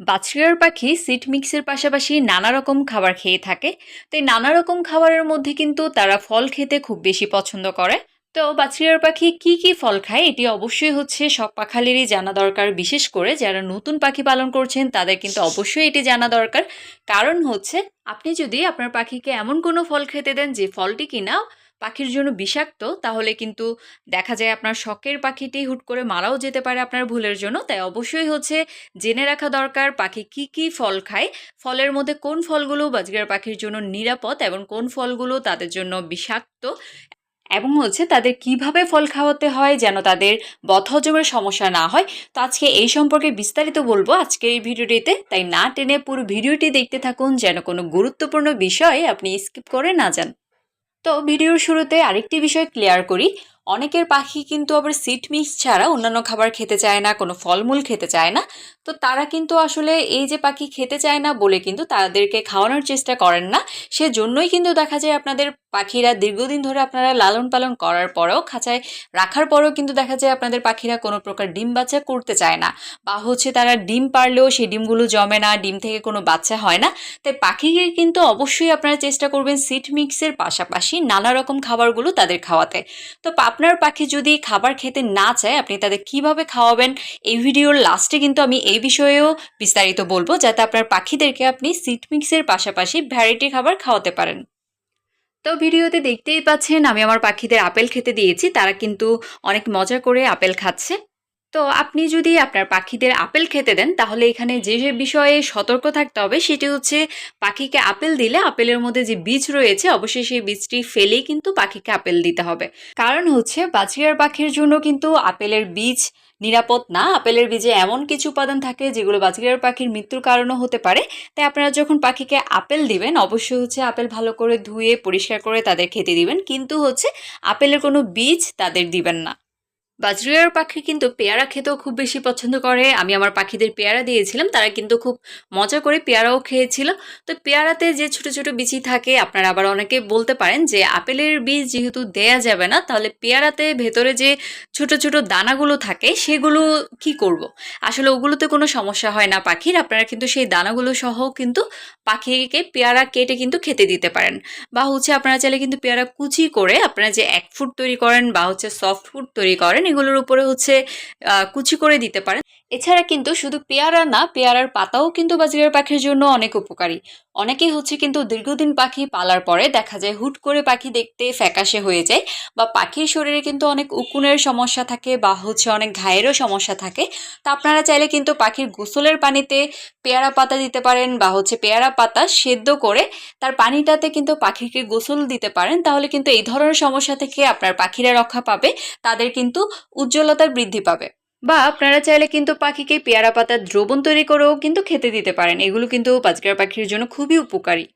বাছরিয়ার পাখি সিট মিক্সের পাশাপাশি নানা রকম খাবার খেয়ে থাকে। তো এই নানা রকম খাবারের মধ্যে কিন্তু তারা ফল খেতে খুব বেশি পছন্দ করে। তো বাছরিয়ার পাখি কি কি ফল খায় এটি অবশ্যই হচ্ছে সব পাখালেরই জানা দরকার। বিশেষ করে যারা নতুন পাখি পালন করছেন, তাদের কিন্তু অবশ্যই এটি জানা দরকার। কারণ হচ্ছে, আপনি যদি আপনার পাখিকে এমন কোনো ফল খেতে দেন যে ফলটি কিনা পাখির জন্য বিষাক্ত, তাহলে কিন্তু দেখা যায় আপনার শখের পাখিটি হুট করে মারাও যেতে পারে আপনার ভুলের জন্য। তাই অবশ্যই হচ্ছে জেনে রাখা দরকার পাখি কি কি ফল খায়, ফলের মধ্যে কোন ফলগুলো বাজগার পাখির জন্য নিরাপদ এবং কোন ফলগুলো তাদের জন্য বিষাক্ত এবং হচ্ছে তাদের কীভাবে ফল খাওয়াতে হয় যেন তাদের বদহজমের সমস্যা না হয়। তো আজকে এই সম্পর্কে বিস্তারিত বলব আজকের এই ভিডিওটিতে। তাই না টেনে পুরো ভিডিওটি দেখতে থাকুন যেন কোনো গুরুত্বপূর্ণ বিষয় আপনি স্কিপ করে না যান। তো ভিডিওর শুরুতে আরেকটি বিষয় ক্লিয়ার করি। অনেকের পাখি কিন্তু আবার সিট মিক্স ছাড়া অন্যান্য খাবার খেতে চায় না, কোনো ফলমূল খেতে চায় না। তো তারা কিন্তু আসলে এই যে পাখি খেতে চায় না বলে কিন্তু তাদেরকে খাওয়ানোর চেষ্টা করেন না। সেজন্যই কিন্তু দেখা যায় আপনাদের পাখিরা দীর্ঘদিন ধরে আপনারা লালন পালন করার পরেও, খাঁচায় রাখার পরেও কিন্তু দেখা যায় আপনাদের পাখিরা কোনো প্রকার ডিম বাচ্চা করতে চায় না। বা হচ্ছে তারা ডিম পারলেও সেই ডিমগুলো জমে না, ডিম থেকে কোনো বাচ্চা হয় না। তাই পাখিকে কিন্তু অবশ্যই আপনারা চেষ্টা করবেন সিট মিক্সের পাশাপাশি নানা রকম খাবারগুলো তাদের খাওয়াতে। তো আপনার পাখি যদি খাবার খেতে না চায়, আপনি তাদের কীভাবে খাওয়াবেন? এই ভিডিওর লাস্টে কিন্তু আমি এই বিষয়েও বিস্তারিত বলব, যাতে আপনার পাখিদেরকে আপনি সিট মিক্সের পাশাপাশি ভ্যারাইটি খাবার খাওয়াতে পারেন। তো ভিডিওতে দেখতেই পাচ্ছেন, আমি আমার পাখিদের আপেল খেতে দিয়েছি, তারা কিন্তু অনেক মজা করে আপেল খাচ্ছে। তো আপনি যদি আপনার পাখিদের আপেল খেতে দেন, তাহলে এখানে যে যে বিষয়ে সতর্ক থাকতে হবে, সেটি হচ্ছে পাখিকে আপেল দিলে আপেলের মধ্যে যে বীজ রয়েছে, অবশ্যই সেই বীজটি ফেলেই কিন্তু পাখিকে আপেল দিতে হবে। কারণ হচ্ছে বাছিয়ার পাখির জন্য কিন্তু আপেলের বীজ নিরাপদ না। আপেলের বীজে এমন কিছু উপাদান থাকে, যেগুলো বাছরিয়ার পাখির মৃত্যুর কারণও হতে পারে। তাই আপনারা যখন পাখিকে আপেল দিবেন, অবশ্যই হচ্ছে আপেল ভালো করে ধুয়ে, পরিষ্কার করে তাদের খেতে দিবেন। কিন্তু হচ্ছে আপেলের কোনো বীজ তাদের দিবেন না। বাজরিয়ার পাখি কিন্তু পেয়ারা খেতেও খুব বেশি পছন্দ করে। আমি আমার পাখিদের পেয়ারা দিয়েছিলাম, তারা কিন্তু খুব মজা করে পেয়ারাও খেয়েছিল। তো পেয়ারাতে যে ছোট ছোট বিচি থাকে, আপনারা আবার অনেকে বলতে পারেন যে আপেলের বীজ যেহেতু দেয়া যাবে না, তাহলে পেয়ারাতে ভেতরে যে ছোট ছোট দানাগুলো থাকে, সেগুলো কি করব। আসলে ওগুলোতে কোনো সমস্যা হয় না পাখির, আপনারা কিন্তু সেই দানাগুলো সহ কিন্তু পাখিকে পেয়ারা কেটে কিন্তু খেতে দিতে পারেন। বা হচ্ছে আপনারা চাইলে কিন্তু পেয়ারা কুচি করে, আপনারা যে এক ফুট তৈরি করেন বা হচ্ছে সফট ফুড তৈরি করেন এগুলোর উপরে হচ্ছে কুচি করে দিতে পারেন। এছাড়া কিন্তু শুধু পেয়ারা না, পেয়ারার পাতাও কিন্তু বাজিরার পাখির জন্য অনেক উপকারী। অনেকেই হচ্ছে কিন্তু দীর্ঘদিন পাখি পালার পরে দেখা যায় হুট করে পাখি দেখতে ফ্যাকাশে হয়ে যায় বা পাখির শরীরে কিন্তু অনেক উকুনের সমস্যা থাকে বা হচ্ছে অনেক ঘায়েরও সমস্যা থাকে। তা আপনারা চাইলে কিন্তু পাখির গোসলের পানিতে পেয়ারা পাতা দিতে পারেন বা হচ্ছে পেয়ারা পাতা সেদ্ধ করে তার পানিটাতে কিন্তু পাখিকে গোসল দিতে পারেন। তাহলে কিন্তু এই ধরনের সমস্যা থেকে আপনার পাখিরা রক্ষা পাবে। তাদের কিন্তু উজ্জ্বলতার বৃদ্ধি পাবে। বা আপনারা চাইলে কিন্তু পাখিকে পেয়ারা পাতার দ্রবণ তৈরি করেও কিন্তু খেতে দিতে পারেন। এগুলো কিন্তু বাজগার পাখির জন্য খুবই উপকারী।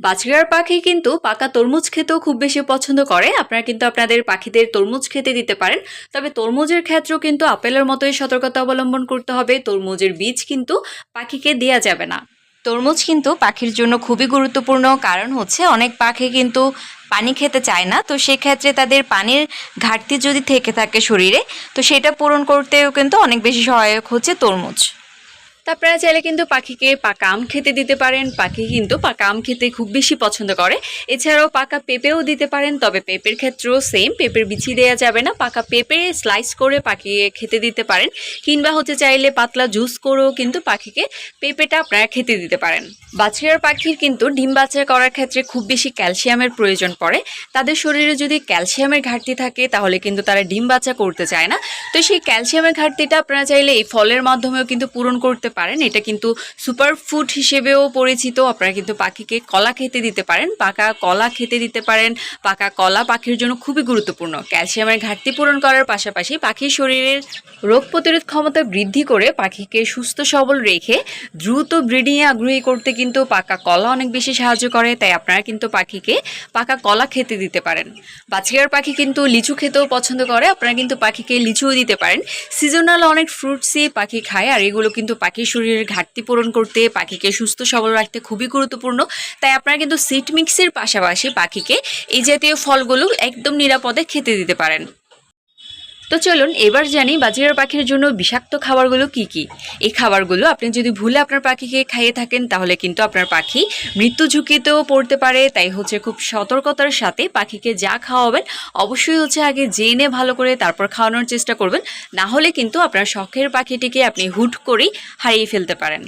বাজগার পাখি কিন্তু পাকা তরমুজ খেতেও খুব বেশি পছন্দ করে। আপনারা কিন্তু আপনাদের পাখিদের তরমুজ খেতে দিতে পারেন। তবে তরমুজের ক্ষেত্রেও কিন্তু আপেলের মতোই সতর্কতা অবলম্বন করতে হবে। তরমুজের বীজ কিন্তু পাখিকে দেয়া যাবে না। তরমুজ কিন্তু পাখির জন্য খুবই গুরুত্বপূর্ণ। কারণ হচ্ছে অনেক পাখি কিন্তু পানি খেতে চায় না, তো সেক্ষেত্রে তাদের পানির ঘাটতি যদি থেকে থাকে শরীরে, তো সেটা পূরণ করতেও কিন্তু অনেক বেশি সহায়ক হচ্ছে তরমুজ। আপনারা চাইলে কিন্তু পাখিকে পাকা আম খেতে দিতে পারেন, পাখি কিন্তু পাকা আম খেতে খুব বেশি পছন্দ করে। এছাড়াও পাকা পেঁপেও দিতে পারেন, তবে পেঁপের ক্ষেত্রেও সেম পেঁপের বিছি দেওয়া যাবে না। পাকা পেঁপে স্লাইস করে পাখিকে খেতে দিতে পারেন, কিংবা হচ্ছে চাইলে পাতলা জুস করেও কিন্তু পাখিকে পেঁপেটা আপনারা খেতে দিতে পারেন। বাছরিয়ার পাখির কিন্তু ডিম বাচ্চা করার ক্ষেত্রে খুব বেশি ক্যালসিয়ামের প্রয়োজন পড়ে। তাদের শরীরে যদি ক্যালসিয়ামের ঘাটতি থাকে, তাহলে কিন্তু তারা ডিম বাচ্চা করতে চায় না। তো সেই ক্যালসিয়ামের ঘাটতিটা আপনারা চাইলে এই ফলের মাধ্যমেও কিন্তু পূরণ করতে পারেন। এটা কিন্তু সুপার ফুড হিসেবেও পরিচিত। আপনারা কিন্তু পাখিকে কলা খেতে দিতে পারেন। পাকা কলা খেতে দিতে পারেন। পাকা কলা পাখির জন্য খুবই গুরুত্বপূর্ণ। ক্যালসিয়ামের ঘাটতি পূরণ করার পাশাপাশি পাখির শরীরের রোগ প্রতিরোধ ক্ষমতা বৃদ্ধি করে পাখিকে সুস্থ, সবল রেখে দ্রুত ব্রিডিংয়ে আগ্রহী করতে কিন্তু পাকা কলা অনেক বেশি সাহায্য করে। তাই আপনারা কিন্তু পাখিকে পাকা কলা খেতে দিতে পারেন। বাছিয়ার পাখি কিন্তু লিচু খেতেও পছন্দ করে। আপনারা কিন্তু পাখিকে লিচুও দিতে পারেন। সিজনাল অনেক ফ্রুটসই পাখি খায়, আর এগুলো কিন্তু পাখির শরীরের ঘাটতি পূরণ করতে, পাখিকে সুস্থ সবল রাখতে খুবই গুরুত্বপূর্ণ। তাই আপনারা কিন্তু সিট মিক্সের পাশাপাশি পাখিকে এই জাতীয় ফলগুলো একদম নিরাপদে খেতে দিতে পারেন। তো চলুন, এবার জানি বাজিরার পাখির জন্য বিষাক্ত খাবারগুলো কি কি। এই খাবারগুলো আপনি যদি ভুলে আপনার পাখিকে খাইয়ে থাকেন, তাহলে কিন্তু আপনার পাখি মৃত্যু ঝুঁকিতেও পড়তে পারে। তাই হচ্ছে খুব সতর্কতার সাথে পাখিকে যা খাওয়াবেন, অবশ্যই হচ্ছে আগে জেনে ভালো করে তারপর খাওয়ানোর চেষ্টা করবেন। না হলে কিন্তু আপনার শখের পাখিটিকে আপনি হুট করেই হারিয়ে ফেলতে পারেন।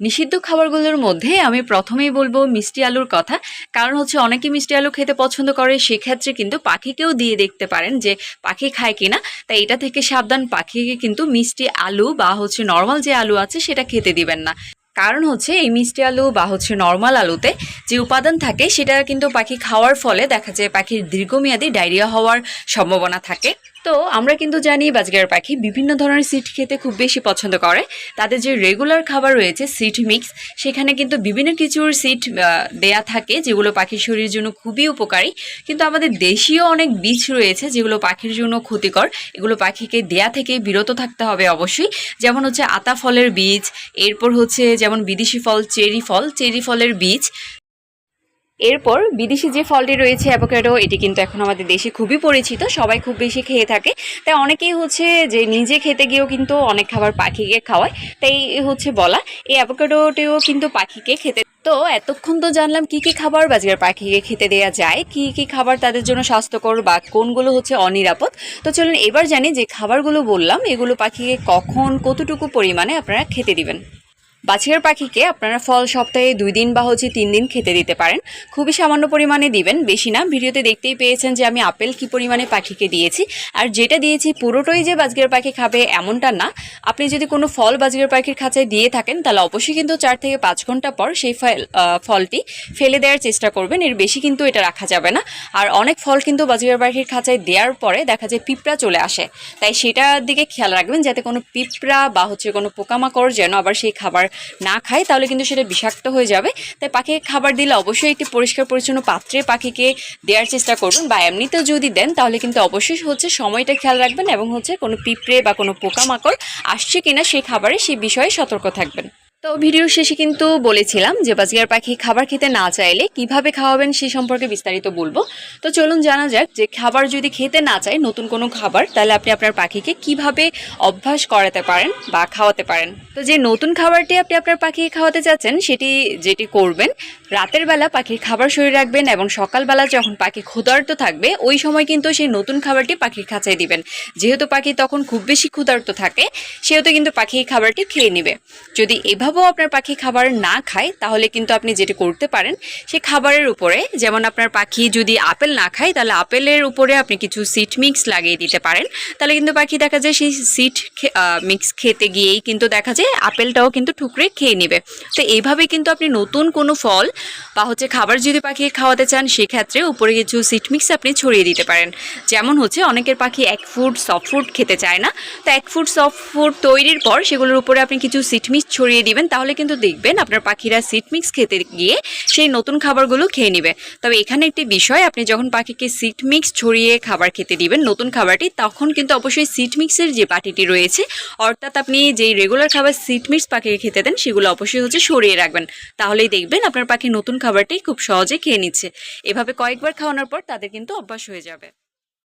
নিষিদ্ধ খাবারগুলোর মধ্যে আমি প্রথমেই বলব মিষ্টি আলুর কথা। কারণ হচ্ছে অনেকে মিষ্টি আলু খেতে পছন্দ করে, সেক্ষেত্রে কিন্তু পাখিকেও দিয়ে দেখতে পারেন যে পাখি খায় কিনা। তাই এটা থেকে সাবধান, পাখিকে কিন্তু মিষ্টি আলু বা হচ্ছে নর্মাল যে আলু আছে সেটা খেতে দিবেন না। কারণ হচ্ছে এই মিষ্টি আলু বা হচ্ছে নর্মাল আলুতে যে উপাদান থাকে সেটা কিন্তু পাখি খাওয়ার ফলে দেখা যায় পাখির দীর্ঘমেয়াদী ডায়রিয়া হওয়ার সম্ভাবনা থাকে। তো আমরা কিন্তু জানি বাজগার পাখি বিভিন্ন ধরনের সিট খেতে খুব বেশি পছন্দ করে। তাদের যে রেগুলার খাবার রয়েছে সিট মিক্স সেখানে কিন্তু বিভিন্ন কিছুর সিট দেয়া থাকে যেগুলো পাখির শরীরের জন্য খুবই উপকারী। কিন্তু আমাদের দেশীয় অনেক বীজ রয়েছে যেগুলো পাখির জন্য ক্ষতিকর। এগুলো পাখিকে দেয়া থেকে বিরত থাকতে হবে অবশ্যই। যেমন হচ্ছে আতা ফলের বীজ, এরপর হচ্ছে যেমন বিদেশি ফল চেরি ফল, চেরি ফলের বীজ। এরপর বিদেশি যে ফলটি রয়েছে অ্যাভোক্যাডো এটি কিন্তু এখন আমাদের দেশে খুবই পরিচিত, সবাই খুব বেশি খেয়ে থাকে। তাই অনেকেই হচ্ছে যে নিজে খেতে গিয়েও কিন্তু অনেক খাবার পাখিকে খাওয়ায়, তাই হচ্ছে বলা, এই অ্যাভোক্যাডোটিও কিন্তু পাখিকে খেতে তো এতক্ষণ তো জানলাম কি কি খাবার বাজার পাখিকে খেতে দেওয়া যায়, কি কি খাবার তাদের জন্য স্বাস্থ্যকর বা কোনগুলো হচ্ছে অনিরাপদ। তো চলুন এবার জানি যে খাবারগুলো বললাম, এগুলো পাখিকে কখন, কতটুকু পরিমাণে আপনারা খেতে দিবেন। বাছিয়ার পাখিকে আপনারা ফল সপ্তাহে দুই দিন বা হচ্ছে তিন দিন খেতে দিতে পারেন। খুবই সামান্য পরিমাণে দিবেন, বেশি না। ভিডিওতে দেখতেই পেয়েছেন যে আমি আপেল কি পরিমাণে পাখিকে দিয়েছি। আর যেটা দিয়েছি পুরোটাই যে বাজগের পাখি খাবে এমনটা না। আপনি যদি কোনো ফল বাজগের পাখির খাঁচায় দিয়ে থাকেন, তাহলে অবশ্যই কিন্তু চার থেকে পাঁচ ঘণ্টা পর সেই ফল ফলটি ফেলে দেওয়ার চেষ্টা করবেন। এর বেশি কিন্তু এটা রাখা যাবে না। আর অনেক ফল কিন্তু বাজগের পাখির খাঁচায় দেওয়ার পরে দেখা যায় পিঁপড়া চলে আসে। তাই সেটার দিকে খেয়াল রাখবেন, যাতে কোনো পিঁপড়া বা হচ্ছে কোনো পোকামাকড় যেন আবার সেই খাবার না খায়, তাহলে কিন্তু সেটা বিষাক্ত হয়ে যাবে। তাই পাখিকে খাবার দিলে অবশ্যই একটি পরিষ্কার পরিচ্ছন্ন পাত্রে পাখিকে দেওয়ার চেষ্টা করবেন বা এমনিতেও যদি দেন, তাহলে কিন্তু অবশ্যই হচ্ছে সময়টা খেয়াল রাখবেন এবং হচ্ছে কোনো পিঁপড়ে বা কোনো পোকামাকড় আসছে কিনা সেই খাবারে সেই বিষয়ে সতর্ক থাকবেন। তো ভিডিওর শেষে কিন্তু বলেছিলাম যে বাজিয়ার পাখি খাবার খেতে না চাইলে কীভাবে খাওয়াবেন সে সম্পর্কে বিস্তারিত বলব। তো চলুন জানা যাক যে খাবার যদি খেতে না চায় নতুন কোনো খাবার, তাহলে আপনি আপনার পাখিকে কীভাবে অভ্যাস করাতে পারেন বা খাওয়াতে পারেন? তো যে নতুন খাবারটি আপনি আপনার পাখিকে খাওয়াতে চাচ্ছেন, সেটি যেটি করবেন, রাতের বেলা পাখির খাবার সরিয়ে রাখবেন এবং সকালবেলা যখন পাখি ক্ষুধার্ত থাকবে, ওই সময় কিন্তু সেই নতুন খাবারটি পাখির খাঁচায় দিবেন। যেহেতু পাখি তখন খুব বেশি ক্ষুধার্ত থাকে, সেহেতু কিন্তু পাখি এই খাবারটি খেয়ে নেবে। যদি এভাবেও আপনার পাখি খাবার না খায়, তাহলে কিন্তু আপনি যেটি করতে পারেন, সে খাবারের উপরে, যেমন আপনার পাখি যদি আপেল না খায়, তাহলে আপেলের উপরে আপনি কিছু সিট মিক্স লাগিয়ে দিতে পারেন। তাহলে কিন্তু পাখি দেখা যায় সেই সিট মিক্স খেতে গিয়েই কিন্তু দেখা যায় আপেলটাও কিন্তু ঠুকরে খেয়ে নেবে। তো এইভাবে কিন্তু আপনি নতুন কোনো ফল বা হচ্ছে খাবার যদি পাখিকে খাওয়াতে চান, সেক্ষেত্রে উপরে কিছু সিট মিক্স আপনি ছড়িয়ে দিতে পারেন। যেমন হচ্ছে অনেকের পাখি এক ফুড সফট ফুড খেতে চায় না। তো এক ফুড সফট ফুড তৈরির পর সেগুলোর উপরে আপনি কিছু সিট মিক্স ছড়িয়ে দিবেন তাহলে কিন্তু দেখবেন আপনার পাখিরা সিট মিক্স খেতে গিয়ে সেই নতুন খাবারগুলো খেয়ে নেবে। তবে এখানে একটি বিষয়, আপনি যখন পাখিকে সিট মিক্স ছড়িয়ে খাবার খেতে দিবেন, নতুন খাবারটি, তখন কিন্তু অবশ্যই সিট মিক্সের যে পাটিটি রয়েছে, অর্থাৎ আপনি যেই রেগুলার খাবার সিট মিক্স পাখিকে খেতে দেন, সেগুলো অবশ্যই হচ্ছে সরিয়ে রাখবেন। তাহলেই দেখবেন আপনার পাখি নতুন খাবারটি খুব সহজে খেয়ে নিচ্ছে। এভাবে কয়েকবার খাওয়ানোর পর তাদের কিন্তু অভ্যাস হয়ে যাবে।